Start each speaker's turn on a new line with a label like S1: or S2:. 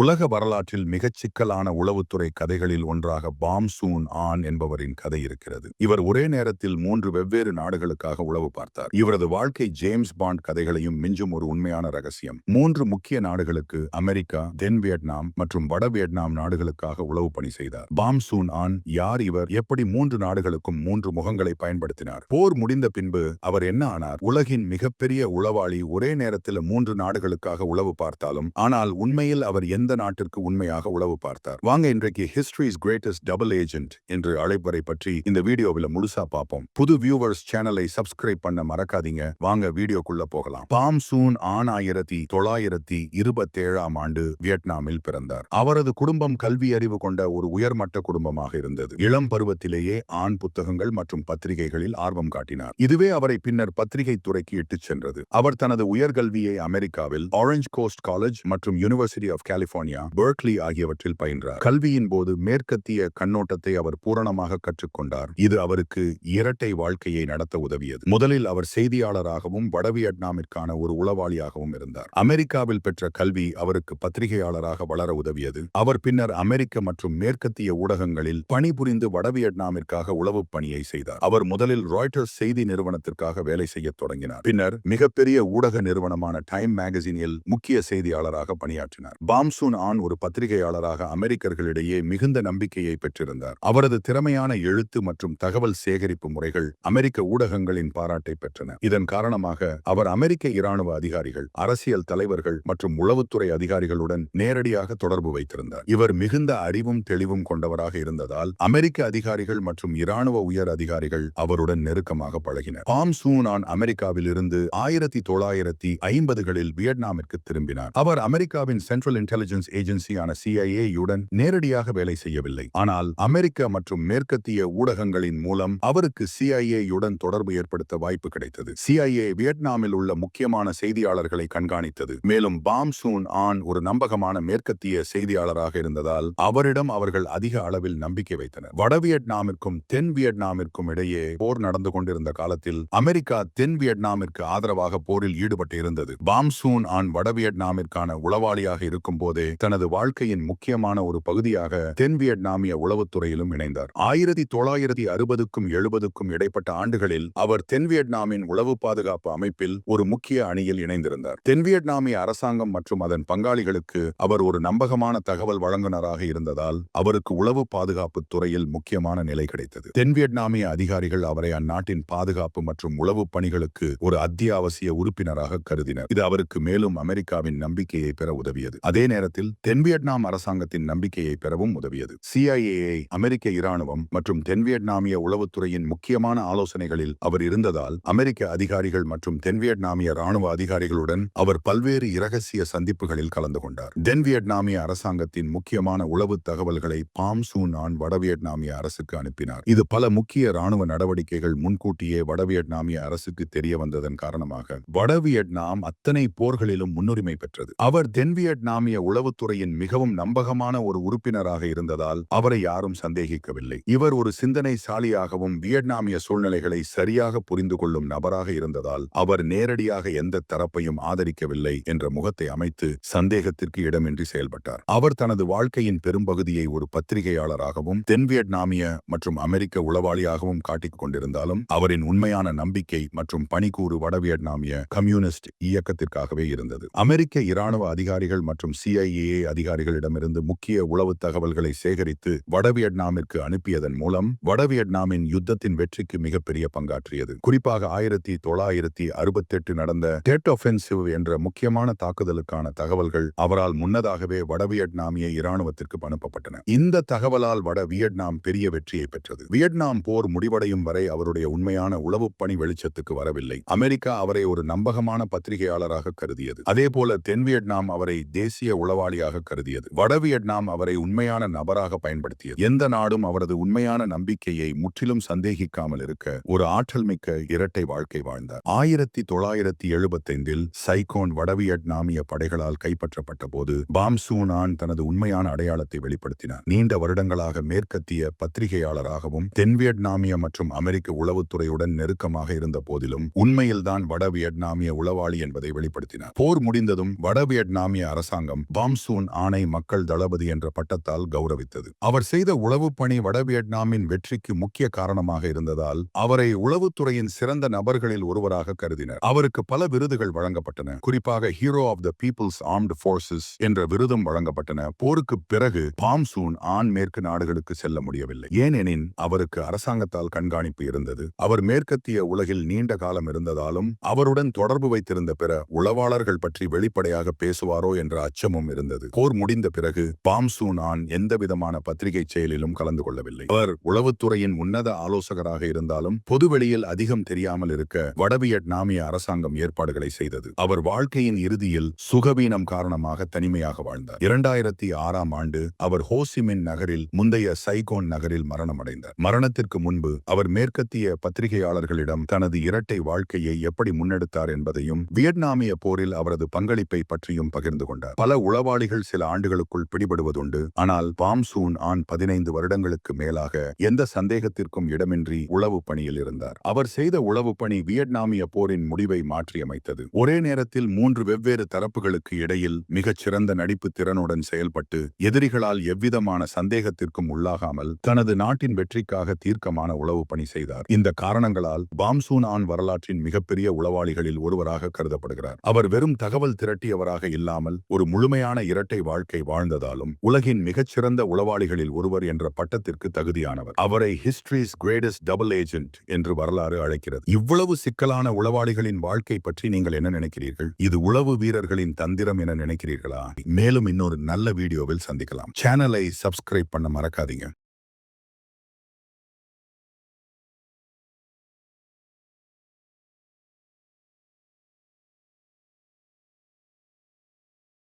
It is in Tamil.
S1: உலக வரலாற்றில் மிகச் சிக்கலான உளவுத்துறை கதைகளில் ஒன்றாக பாம் சூன் ஆன் என்பவரின் கதை இருக்கிறது. இவர் ஒரே நேரத்தில் மூன்று வெவ்வேறு நாடுகளுக்காக உளவு பார்த்தார். இவரது வாழ்க்கை ஜேம்ஸ் பாண்ட் கதைகளையும் மிஞ்சும் ஒரு உண்மையான ரகசியம். மூன்று முக்கிய நாடுகளுக்கு அமெரிக்கா தென் வியட்நாம் மற்றும் வட வியட்நாம் நாடுகளுக்காக உளவு பணி செய்தார். பாம் சூன் ஆன் யார் இவர்? எப்படி மூன்று நாடுகளுக்கும் மூன்று முகங்களை பயன்படுத்தினார்? போர் முடிந்த பின்பு அவர் என்ன ஆனார்? உலகின் மிகப்பெரிய உளவாளி ஒரே நேரத்தில் மூன்று நாடுகளுக்காக உளவு பார்த்தாலும் ஆனால் உண்மையில் அவர் எந்த நாட்டிற்கு உண்மையாக உளவு பார்த்தார்? வாங்க இன்றைக்கு ஹிஸ்டரிஸ் கிரேட்டஸ்ட் டபுள் ஏஜென்ட் என்று அழைப்பதை பற்றி இந்த வீடியோவில் முழுசா பார்ப்போம். புது வியூவர்ஸ் சேனலை சப்ஸ்கிரைப் பண்ண மறக்காதீங்க. வாங்க வீடியோக்குள்ள போகலாம். பாம் சூன் ஆன் ஆயிரத்தி தொள்ளாயிரத்தி இருபத்தேழாம் ஆண்டு வியட்நாமில் பிறந்தார். அவரது குடும்பம் கல்வி அறிவு கொண்ட ஒரு உயர்மட்ட குடும்பமாக இருந்தது. இளம் பருவத்திலேயே ஆண் புத்தகங்கள் மற்றும் பத்திரிகைகளில் ஆர்வம் காட்டினார். இதுவே அவரை பின்னர் பத்திரிகை துறைக்கு இட்டுச் சென்றது. அவர் தனது உயர்கல்வியை அமெரிக்காவில் ஆரஞ்ச் கோஸ்ட் காலேஜ் மற்றும் யூனிவர்சிட்டி ஆஃப் கலிபோர்னியா பெர்க்லி ஆகியவற்றில் பயின்றார். கல்வியின் போது மேற்கத்திய கண்ணோட்டத்தை அவர் பூரணமாக கற்றுக்கொண்டார். இது அவருக்கு இரட்டை வாழ்க்கையை நடத்த உதவியது. முதலில் அவர் செய்தியாளராகவும் வட வியட்நாமிற்கான ஒரு உளவாளியாகவும் இருந்தார். அமெரிக்காவில் பெற்ற கல்வி அவருக்கு பத்திரிகையாளராக வளர உதவியது. அவர் பின்னர் அமெரிக்க மற்றும் மேற்கத்திய ஊடகங்களில் பணிபுரிந்து வட வியட்நாமிற்காக உளவு பணியை செய்தார். அவர் முதலில் ராய்டர்ஸ் செய்தி நிறுவனத்திற்காக வேலை செய்ய தொடங்கினார். பின்னர் மிகப்பெரிய ஊடக நிறுவனமான டைம் மேகசினில் முக்கிய செய்தியாளராக பணியாற்றினார். பாம் பாம்சூன் ஆன் ஒரு பத்திரிகையாளராக அமெரிக்கர்களிடையே மிகுந்த நம்பிக்கையை பெற்றிருந்தார். அவரது திறமையான எழுத்து மற்றும் தகவல் சேகரிப்பு முறைகள் அமெரிக்க ஊடகங்களின் பாராட்டை பெற்றன. இதன் காரணமாக அவர் அமெரிக்க இராணுவ அதிகாரிகள் அரசியல் தலைவர்கள் மற்றும் உளவுத்துறை அதிகாரிகளுடன் நேரடியாக தொடர்பு வைத்திருந்தார். இவர் மிகுந்த அறிவும் தெளிவும் கொண்டவராக இருந்ததால் அமெரிக்க அதிகாரிகள் மற்றும் இராணுவ உயர் அதிகாரிகள் அவருடன் நெருக்கமாக பழகினர். பாம் ஆன் அமெரிக்காவில் இருந்து ஆயிரத்தி தொள்ளாயிரத்தி ஐம்பதுகளில் வியட்நாமிற்கு திரும்பினார். அவர் அமெரிக்காவின் சென்ட்ரல் இன்டெலிஜென்ஸ் ஏஜென்சியான CIA யுடன் நேரடியாக வேலை செய்யவில்லை. ஆனால் அமெரிக்க மற்றும் மேற்கத்திய ஊடகங்களின் மூலம் அவருக்கு CIA யுடன் தொடர்பு ஏற்படுத்த வாய்ப்பு கிடைத்தது. சிஐஏ வியட்நாமில் உள்ள முக்கியமான செய்தியாளர்களை கண்காணித்தது. மேலும் பாம் சூன் ஆன் ஒரு நம்பகமான மேற்கத்திய செய்தியாளராக இருந்ததால் அவரிடம் அவர்கள் அதிக அளவில் நம்பிக்கை வைத்தனர். வட வியட்நாமிற்கும் தென் வியட்நாமிற்கும் இடையே போர் நடந்து கொண்டிருந்த காலத்தில் அமெரிக்கா தென் வியட்நாமிற்கு ஆதரவாக போரில் ஈடுபட்டு இருந்தது பாம் சூன் ஆன் வட வியட்நாமிற்கான உளவாளியாக இருக்கும் போதே தனது வாழ்க்கையின் முக்கியமான ஒரு பகுதியாக தென் வியட்நாமிய உளவுத்துறையிலும் இணைந்தார். ஆயிரத்தி தொள்ளாயிரத்தி அறுபதுக்கும் எழுபதுக்கும் இடைப்பட்ட ஆண்டுகளில் அவர் தென் வியட்நாமின் உளவு பாதுகாப்பு அமைப்பில் ஒரு முக்கிய அணியில் இணைந்திருந்தார். தென் வியட்நாமிய அரசாங்கம் மற்றும் அதன் பங்காளிகளுக்கு அவர் ஒரு நம்பகமான தகவல் வழங்குனராக இருந்ததால் அவருக்கு உளவு பாதுகாப்பு துறையில் முக்கியமான நிலை கிடைத்தது. தென் வியட்நாமிய அதிகாரிகள் அவரை அந்நாட்டின் பாதுகாப்பு மற்றும் உளவு பணிகளுக்கு ஒரு அத்தியாவசிய உறுப்பினராக கருதினர். இது அவருக்கு மேலும் அமெரிக்காவின் நம்பிக்கையை பெற உதவியது. அதே நேரத்தில் தென் வியட்நாம் அரசாங்கத்தின் நம்பிக்கையை பெறவும் உதவியது. சிஐஏஐ அமெரிக்க இராணுவம் மற்றும் தென் வியட்நாமிய உளவுத்துறையின் முக்கியமான ஆலோசனைகளில் அவர் இருந்ததால் அமெரிக்க அதிகாரிகள் மற்றும் தென் வியட்நாமிய ராணுவ அதிகாரிகளுடன் அவர் பல்வேறு இரகசிய சந்திப்புகளில் கலந்து கொண்டார். தென் வியட்நாமிய அரசாங்கத்தின் முக்கியமான உளவு தகவல்களை பாம் சூனான் வட வியட்நாமிய அரசுக்கு அனுப்பினார். இது பல முக்கிய ராணுவ நடவடிக்கைகள் முன்கூட்டியே வட வியட்நாமிய அரசுக்கு தெரிய வந்ததன் காரணமாக வட வியட்நாம் அத்தனை போர்களிலும் முன்னுரிமை பெற்றது. அவர் தென் வியட்நாமிய உளவுத்துறையின் மிகவும் நம்பகமான ஒரு உறுப்பினராக இருந்ததால் அவரை யாரும் சந்தேகிக்கவில்லை. இவர் ஒரு சிந்தனைசாலியாகவும் வியட்நாமிய சூழ்நிலைகளை சரியாக புரிந்து கொள்ளும் நபராக இருந்ததால் அவர் நேரடியாக எந்த தரப்பையும் ஆதரிக்கவில்லை என்ற முகத்தை அமைத்து சந்தேகத்திற்கு இடமின்றி செயல்பட்டார். அவர் தனது வாழ்க்கையின் பெரும்பகுதியை ஒரு பத்திரிகையாளராகவும் தென் வியட்நாமிய மற்றும் அமெரிக்க உளவாளியாகவும் காட்டிக் கொண்டிருந்தாலும் அவரின் உண்மையான நம்பிக்கை மற்றும் பணிக்கூறு வட வியட்நாமிய கம்யூனிஸ்ட் இயக்கத்திற்காகவே இருந்தது. அமெரிக்க இராணுவ அதிகாரிகள் மற்றும் சிஐஏ அதிகாரிகளிடமிருந்து முக்கிய உளவு தகவல்களை சேகரித்து வடவியட்நாமிற்கு அனுப்பியதன் மூலம் வடவியட்நாமின் யுத்தத்தின் வெற்றிக்கு மிகப்பெரிய பங்காற்றியது. குறிப்பாக ஆயிரத்தி தொள்ளாயிரத்தி அறுபத்தெட்டு நடந்த டெட் ஒஃபென்சிவ் என்ற முக்கியமான தாக்குதலுக்கான தகவல்கள் அவரால் முன்னதாகவே வடவியட்நாமிய இராணுவத்திற்கு அனுப்பப்பட்டன. இந்த தகவலால் வட வியட்நாம் பெரிய வெற்றியை பெற்றது. வியட்நாம் போர் முடிவடையும் வரை அவருடைய உண்மையான உளவுப் பணி வெளிச்சத்துக்கு வரவில்லை. அமெரிக்கா அவரை ஒரு நம்பகமான பத்திரிகையாளராக கருதியது. அதேபோல தென் வியட்நாம் அவரை தேசிய உளவாளியாக கருதியது. வட வியட்நாம் அவரை உண்மையான நபராக பயன்படுத்தியது. எந்த நாடும் அவரது உண்மையான நம்பிக்கையை முற்றிலும் சந்தேகிக்காமல் இருக்க ஒரு ஆற்றல் மிக்க இரட்டை வாழ்க்கை வாழ்ந்தார். ஆயிரத்தி தொள்ளாயிரத்தி எழுபத்தைந்தில் சைகோன் வட வியட்நாமிய படைகளால் கைப்பற்றப்பட்ட போது பாம்சூனான் தனது உண்மையான அடையாளத்தை வெளிப்படுத்தினார். நீண்ட வருடங்களாக மேற்கத்திய பத்திரிகையாளராகவும் தென் வியட்நாமிய மற்றும் அமெரிக்க உளவுத்துறையுடன் நெருக்கமாக இருந்த போதிலும் உண்மையில்தான் வட வியட்நாமிய உளவாளி என்பதை வெளிப்படுத்தினார். போர் முடிந்ததும் வட வியட்நாமிய அரசாங்கம் பாம்சூன் ஆணை மக்கள் தளபதி என்ற பட்டத்தால் கௌரவித்தது. அவர் செய்த உளவுப் பணி வட வியட்நாமின் வெற்றிக்கு முக்கிய காரணமாக இருந்ததால் அவரை உளவுத்துறையின் சிறந்த நபர்களில் ஒருவராக கருதினர். அவருக்கு பல விருதுகள் வழங்கப்பட்டன. குறிப்பாக hero of the people's armed forces என்ற விருதும் வழங்கப்பட்டன. போருக்கு பிறகு பாம்சூன் ஆண் மேற்கு நாடுகளுக்கு செல்ல முடியவில்லை. ஏனெனின் அவருக்கு அரசாங்கத்தால் கண்காணிப்பு இருந்தது. அவர் மேற்கத்திய உலகில் நீண்ட காலம் இருந்ததாலும் அவருடன் தொடர்பு வைத்திருந்த பிற உளவாளர்கள் பற்றி வெளிப்படையாக பேசுவாரோ என்ற அச்சமும் இருந்தது. போர் முடிந்த பிறகு பாம்சூனான் எந்தவிதமான பத்திரிகை செயலிலும் கலந்து கொள்ளவில்லை. அவர் உளவுத்துறையின் உன்னத ஆலோசகராக இருந்தாலும் பொதுவெளியில் அதிகம் தெரியாமல் இருக்க வடவியட்நாமிய அரசாங்கம் ஏற்பாடுகளை செய்தது. அவர் வாழ்க்கையின் இறுதியில் சுகவீனம் காரணமாக தனிமையாக வாழ்ந்தார். இரண்டாயிரத்தி ஆறாம் ஆண்டு அவர் ஹோசிமின் நகரில் முந்தைய சைகோன் நகரில் மரணமடைந்தார். மரணத்திற்கு முன்பு அவர் மேற்கத்திய பத்திரிகையாளர்களிடம் தனது இரட்டை வாழ்க்கையை எப்படி முன்னெடுத்தார் என்பதையும் வியட்நாமிய போரில் அவரது பங்களிப்பை பற்றியும் பகிர்ந்து கொண்டார். பல உளவாளிகள் சில ஆண்டுகளுக்குள் பிடிபடுவதுண்டு. ஆனால் பாம்சூன் ஆண் பதினைந்து வருடங்களுக்கு மேலாக எந்த சந்தேகத்திற்கும் இடமின்றி உளவு பணியில் இருந்தார். அவர் செய்த உளவு பணி வியட்நாமிய போரின் முடிவை மாற்றியமைத்தது. ஒரே நேரத்தில் மூன்று வெவ்வேறு தரப்புகளுக்கு இடையில் மிகச் சிறந்த நடிப்பு திறனுடன் செயல்பட்டு எதிரிகளால் எவ்விதமான சந்தேகத்திற்கும் உள்ளாகாமல் தனது நாட்டின் வெற்றிக்காக தீர்க்கமான உளவு பணி செய்தார். இந்த காரணங்களால் பாம்சூன் ஆன் வரலாற்றின் மிகப்பெரிய உளவாளிகளில் ஒருவராக கருதப்படுகிறார். அவர் வெறும் தகவல் திரட்டியவராக இல்லாமல் ஒரு முழுமையான இரட்டை வாழ்க்கை வாழ்ந்ததாலும் உலகின் மிகச்சிறந்த உளவாளிகளில் ஒருவர் என்ற பட்டத்திற்கு தகுதியானவர். அவரை ஹிஸ்டரிஸ் கிரேட்டஸ்ட் டபுள் ஏஜென்ட் என்று வரலாறு அழைக்கிறது. இவ்வளவு சிக்கலான உளவாளிகளின் வாழ்க்கை பற்றி நீங்கள் என்ன நினைக்கிறீர்கள்? இது உளவு வீரர்களின் தந்திரம் என நினைக்கிறீர்களா? மேலும் இன்னொரு நல்ல வீடியோவில் சந்திக்கலாம். சேனலை சப்ஸ்கிரைப் பண்ண மறக்காதீங்க.